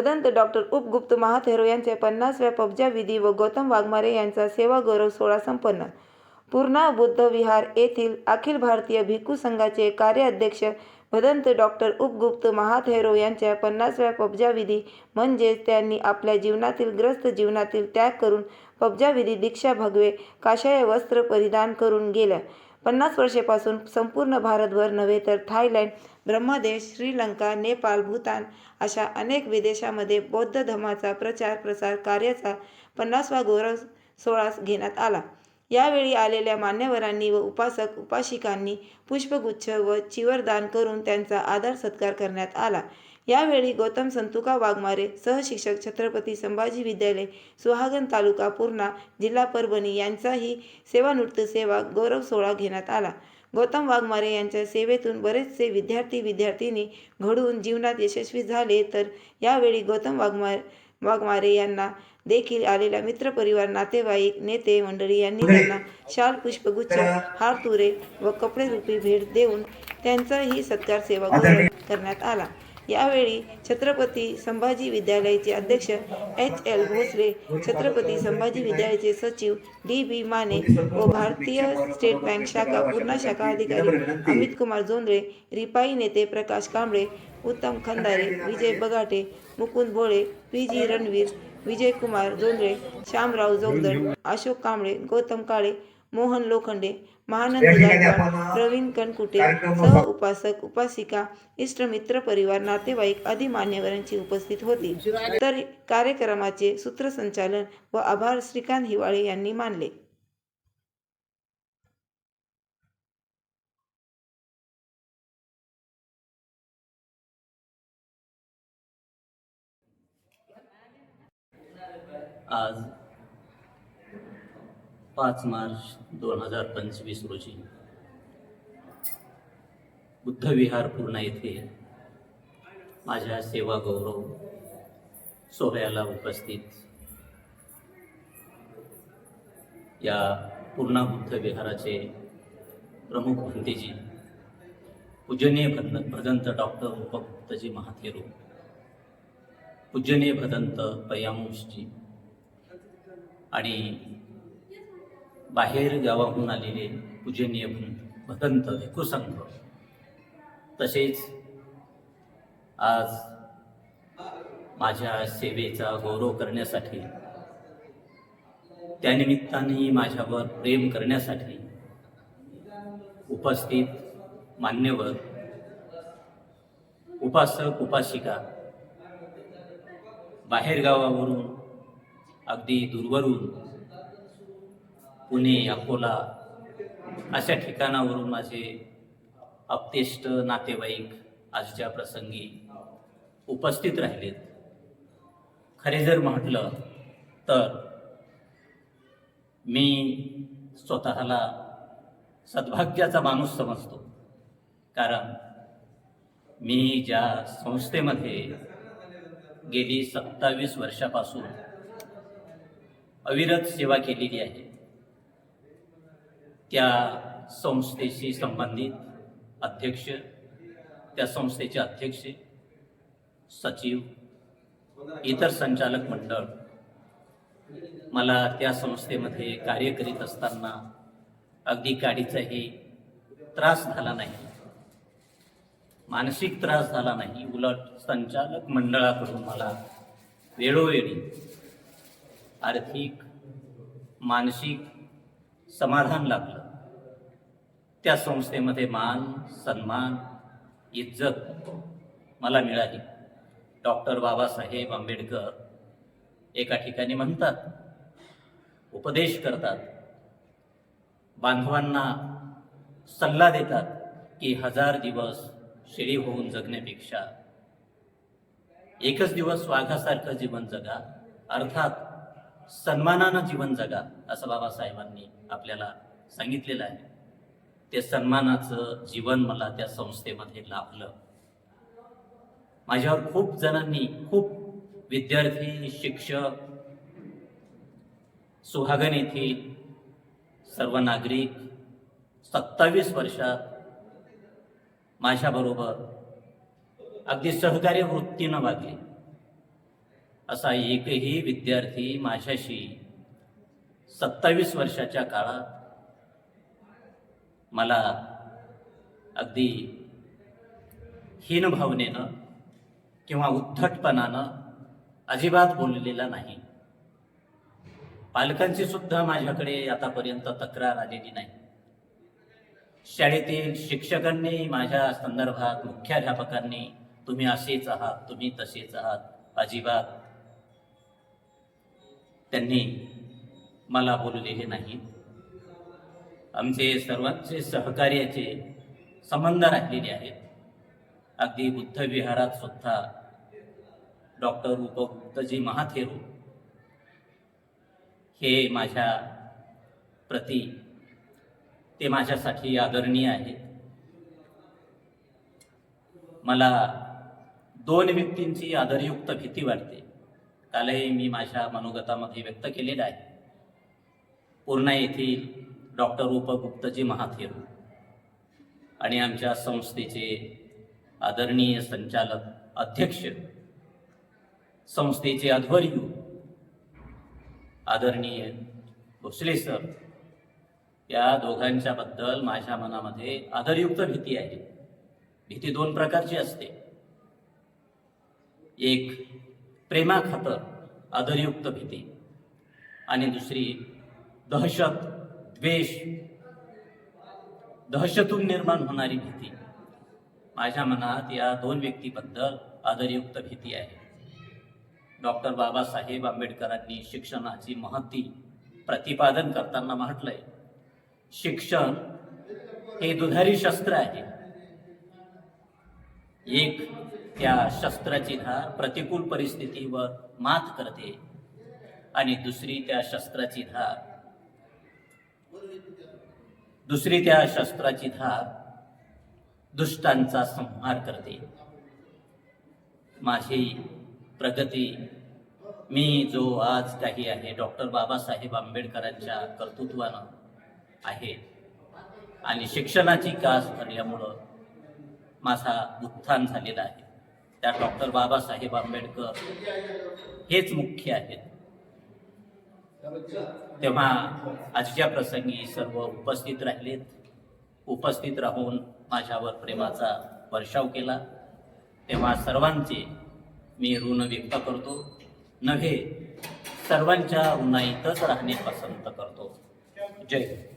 Bhadant doctor Upagupta महाथेरो यांच्या पन्नासव्या पबजा विधी व गौतम वाघमारे यांचा सेवा गौरव सोहळा संपन्न. पूर्णा बुद्ध विहार येथील अखिल भारतीय भिक्खू संघाचे कार्याध्यक्ष भदंत डॉक्टर उपगुप्त महाथेरो यांच्या पन्नासव्या पबजा विधी म्हणजेच त्यांनी आपल्या जीवनातील ग्रस्त जीवनातील त्याग करून पबजा विधी दीक्षा भगवे काशाय वस्त्र परिधान करून गेल्या. पन्नास वर्षेपासून संपूर्ण भारतभर नव्हे तर थायलंड ब्रह्मदेश श्रीलंका नेपाळ भूतान अशा अनेक विदेशामध्ये बौद्ध धर्माचा प्रचार प्रसार कार्याचा पन्नासवा गौरव सोहळा घेण्यात आला. यावेळी आलेल्या मान्यवरांनी व उपासक उपासिकांनी पुष्पगुच्छ व चिवरदान करून त्यांचा आदर सत्कार करण्यात आला. यावेळी गौतम संतुका वाघमारे सहशिक्षक छत्रपती संभाजी विद्यालय सुहागन तालुका पूर्णा जिल्हा परभणी यांचाही सेवानृत्य सेवा गौरव सोहळा घेण्यात आला. गौतम वाघमारे यांच्या सेवेतून बरेचसे विद्यार्थी विद्यार्थिनी घडवून जीवनात यशस्वी झाले तर यावेळी गौतम वाघमारे वाघमारे यांना देखील आलेल्या मित्रपरिवार नातेवाईक नेते मंडळी यांनी त्यांना शाल पुष्पगुच्छ हार तुरे व कपडे रूपी भेट देऊन त्यांचाही सत्कार सेवा करण्यात आला. यावेळी छत्रपती संभाजी विद्यालयाचे अध्यक्ष एच एल भोसले छत्रपती संभाजी विद्यालयाचे सचिव डी बी माने व भारतीय स्टेट बँक शाखा पूर्णा शाखा अधिकारी अमित कुमार जोंधळे रिपाई नेते प्रकाश कांबळे उत्तम खंदारे विजय बगाटे मुकुंद भोळे पी जी रणवीर विजय कुमार जोंधळे श्यामराव जोगदड अशोक कांबळे गौतम काळे मोहन लोखंडे महानंद गायकवाड प्रवीण कणकुटे सह उपासक उपासिका इष्टमित्र परिवार नातेवाईक आदी मान्यवरांची उपस्थित होती. तर कार्यक्रमाचे सूत्रसंचालन व आभार श्रीकांत हिवाळे यांनी मानले. आज पाच मार्च दोन हजार पंचवीस रोजी बुद्धविहार पूर्णा येथे माझ्या सेवा गौरव सोहळ्याला उपस्थित या पूर्णा बुद्ध विहाराचे प्रमुख भंतेजी पूजनीय भद भदंत डॉक्टर उपगुप्तजी महाथेरू पूजनीय भदंत पयामुषजी आणि बाहेर गावाहून आलेले पूजनीय भं- भदंत भिक्खू तसेच आज माझ्या सेवेचा गौरव करण्यासाठी त्यानिमित्ताने माझ्यावर प्रेम करण्यासाठी उपस्थित मान्यवर उपासक उपासिका बाहेरगावावरून अगदी दूरवरून पुणे अकोला अशा ठिकाणावरून माझे अप्तेष्ट नातेवाईक आजच्या प्रसंगी उपस्थित राहिलेत. खरे जर म्हटलं तर मी स्वतःला सद्भाग्याचा माणूस समजतो. कारण मी ज्या संस्थेमध्ये गेली सत्तावीस वर्षापासून अविरत सेवा केलेली आहे त्या संस्थेशी संबंधित अध्यक्ष त्या संस्थेचे अध्यक्ष सचिव इतर संचालक मंडळ मला त्या संस्थेमध्ये कार्य करीत असताना अगदी गाडीचाही त्रास झाला नाही. मानसिक त्रास झाला नाही. उलट संचालक मंडळाकडून मला वेळोवेळी आर्थिक मानसिक समाधान लाभलं. त्या संस्थेमध्ये मान सन्मान इज्जत मला मिळाली. डॉक्टर बाबासाहेब आंबेडकर एका ठिकाणी म्हणतात उपदेश करतात. बांधवांना सल्ला देतात की हजार दिवस शिडी होऊन जगण्यापेक्षा एकच दिवस वाघासारखं जीवन जगा. अर्थात सन्मानानं जीवन जगा असं बाबासाहेबांनी आपल्याला सांगितलेलं आहे. ते सन्मानाचं जीवन मला त्या संस्थेमध्ये लाभलं. माझ्यावर खूप जणांनी खूप विद्यार्थी शिक्षक सुहागन येथील सर्व नागरिक सत्तावीस वर्षात माझ्याबरोबर अगदी सहकार्य वृत्तीनं वागली. असा एकही विद्यार्थी माझ्याशी सत्तावीस वर्षाच्या काळात मला अगदी हीन भावनेनं किंवा उद्धटपणानं अजिबात बोललेला नाही. पालकांची सुद्धा माझ्याकडे आतापर्यंत तक्रार आलेली नाही. शाळेतील शिक्षकांनी माझ्या संदर्भात मुख्याध्यापकांनी तुम्ही असेच आहात तुम्ही तसेच आहात अजिबात त्यांनी मला बोललेले नाही. आमचे सर्वांचे सहकार्याचे संबंध राहिलेले आहेत. अगदी बुद्ध विहारात सुद्धा डॉक्टर उपगुप्तजी महाथेरू हे माझ्या प्रती ते माझ्यासाठी आदरणीय आहेत. मला दोन व्यक्तींची आदरयुक्त भीती वाटते. कालही मी माझ्या मनोगतामध्ये व्यक्त केलेलं आहे. पूर्णा येथील डॉक्टर उपगुप्तजी महाथेर आणि आमच्या संस्थेचे आदरणीय संचालक अध्यक्ष संस्थेचे अध्वर्यू आदरणीय भोसले सर या दोघांच्या बद्दल माझ्या मनामध्ये आदरयुक्त भीती आहे. भीती दोन प्रकारची असते. एक प्रेमाखातर आदरयुक्त भीती. आणि दुसरी दहशत द्वेष दहशतून निर्माण होणारी भीती. माझ्या मनात या दोन व्यक्तीबद्दल आदरयुक्त भीती आहे. डॉक्टर बाबासाहेब आंबेडकरांनी शिक्षणाची महती प्रतिपादन करताना म्हटलंय शिक्षण हे दुधारी शस्त्र आहे. एक त्या शस्त्राची धार प्रतिकूल परिस्थितीवर मात करते. आणि दुसरी त्या शस्त्राची धार दुसरी त्या शस्त्राची धार दुष्टांचा संहार करते. माझी प्रगती मी जो आज काही आहे डॉक्टर बाबासाहेब आंबेडकरांच्या कर्तृत्वानं आहे. आणि शिक्षणाची कास भरल्यामुळं माझा उत्थान झालेला आहे. त्या डॉक्टर बाबासाहेब आंबेडकर हेच मुख्य आहेत. तेव्हा आजच्या प्रसंगी सर्व उपस्थित राहिलेत. उपस्थित राहून माझ्यावर प्रेमाचा वर्षाव केला. तेव्हा सर्वांचे मी ऋण व्यक्त करतो. नव्हे सर्वांच्या ऋणाईतच राहणे पसंत करतो. जय.